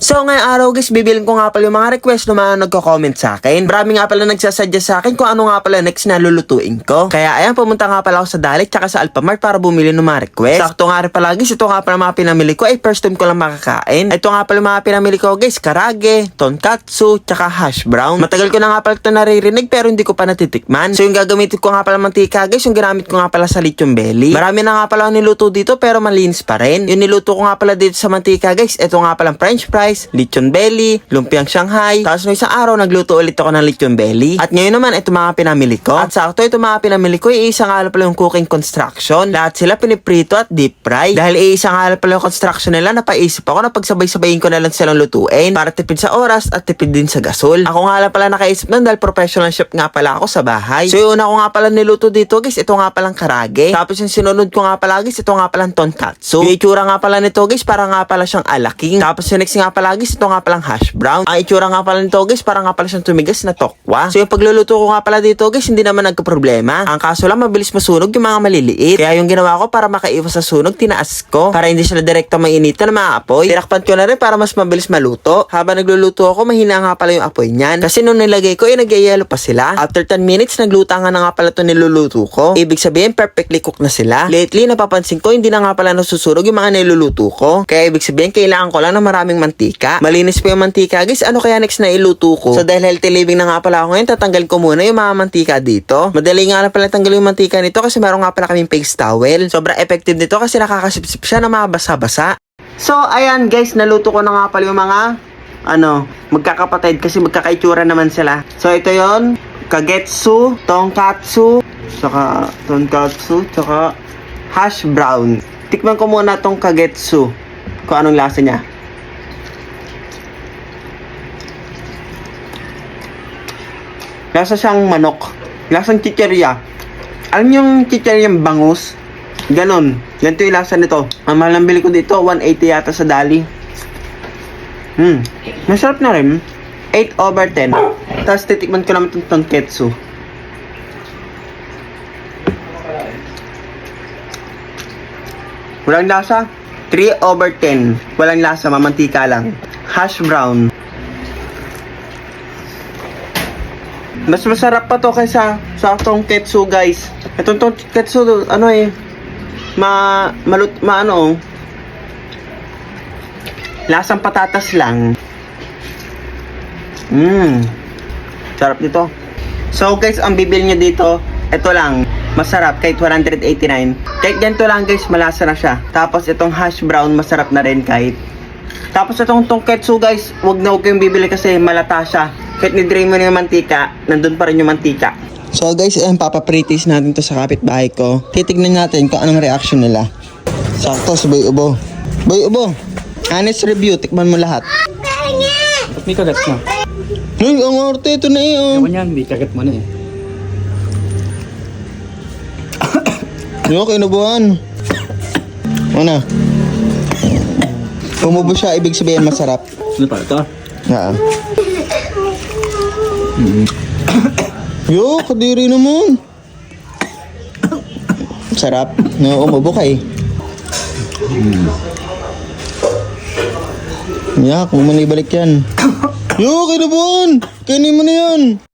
So ngayong araw guys, bibilin ko nga pala yung mga request ng mga nagko-comment sa akin. Marami nga pala nagsasadya sa akin kung ano nga pala next na lulutuin ko. Kaya ayan, pumunta nga pala ako sa Dalit tsaka sa Alphamart para bumili ng mga request. Sakto nga rin pala guys, ito nga pala mga pinamili ko ay first time ko lang makakain. Ito nga pala mga pinamili ko guys, karage, tonkatsu, tsaka hash brown. Matagal ko na nga pala ito naririnig pero hindi ko pa natitikman. So yung gagamitin ko nga pala mantika guys, yung ginamit ko nga pala sa lechon belly. Marami na nga pala niluto dito pero malinis pa rin. Yung niluto ko nga pala dito sa mantika guys, ito nga palang french fries, lechon belly, lumpiang Shanghai. Tapos no isang araw nagluto ulit ako ng lechon belly. At ngayon naman ito mga pinamili ko. At sakto ito mga pinamili ko, iisa nga pala yung cooking construction. Lahat sila piniprito at deep fry. Dahil iisa nga pala yung construction nila, napaisip ako na pagsabay-sabayin ko na lang silang lutuin para tipid sa oras at tipid din sa gasol. Ako nga lang pala nakaisip nun dahil professional chef nga pala ako sa bahay. So yung una ko nga pala niluto dito guys, ito nga palang karage. Tapos yung sinunod ko nga pala guys, ito nga palang tonkatsu. Yung itsura nga pala nito guys, para nga pala siyang alaking. Tapos yung next nga pala guys, ito nga palang hash brown. Ang itsura nga pala nito guys, para nga pala siyang tumigas na tokwa. So yung pagluluto ko nga pala dito guys, hindi naman nagka-problema. Ang kaso lang mabilis masunog yung mga maliliit. Kaya yung ginawa ko para makaiwas sa sunog, tinaas ko. Para hindi sila direkta mainitan na maapoy. Tinakpan ko na rin para mas mabilis maluto. Habang nagluluto ako, mahina nga pala yung apoy niyan. Kasi nung nilagay ko, eh nagyayelo pa sila. After 10 minutes, nagluta nga na nga pala ito niluluto ko. Ibig sabihin, perfectly cooked na sila. Lately, napapansin ko, hindi na nga pala nasusunog yung mga niluluto ko. Kaya ibig sabihin, kailangan ko lang ng maraming mantika. Malinis pa yung mantika, guys. Ano kaya next na iluto ko? So dahil healthy living na nga pala ako ngayon, tatanggal ko muna yung mga mantika dito. Madali nga na pala tanggal yung mantika nito kasi meron nga pala kaming face towel. Sobrang effective nito kasi nakakasipsip siya na mga basa-basa. So, ayan guys, naluto ko na nga pala yung mga ano, magkakapatid kasi magkakaitsura naman sila. So, ito yon kagetsu, tonkatsu, tsaka tonkatsu, tsaka hash brown. Tikman ko muna tong kagetsu, kung anong lasa niya. Lasa siyang manok. Lasang chicherya. Alam yung chicheryang bangus? Ganon. Ganito yung lasa nito. Ang mahal ng bili ko dito, 180 yata sa dali. Hmm. Masarap na rin. 8 over 10. Tapos titikman ko naman itong tonketsu. Walang lasa. 3 over 10. Walang lasa, mamantika lang. Hash brown. Mas masarap pa to kaysa sa tonketsu guys. Itong tonketsu, ano eh, ma, malut, ma ano, oh. lasang patatas lang. Mmm, sarap dito. So guys, ang bibil nyo dito, ito lang, masarap kahit 189. Kahit ganito lang guys, malasa na siya. Tapos itong hash brown, masarap na rin kahit. Tapos itong tonketsu guys, wag na huwag kayong bibili kasi malata siya. Kahit ni-drain mo na yung mantika, nandun pa rin yung mantika. So guys, ayan, papapritis natin to sa kapitbahay ko. Titignan natin kung anong reaction nila. Sakto, si Boy Ubo. Boy Ubo, honest review, tikman mo lahat. Ba't may kagat mo? Uy, ang arte, ito na eh, oh. Ewan yan, may kagat mo na eh. Ano, kinubuhan. Ano? Umubo siya, ibig sabihin masarap. Ano pa ito? Oo. Yo, kadiri naman. Sarap. No, umubo ka eh. Yak, huwag mo na yan. Yo, kinubuhan! Kainin mo na yan!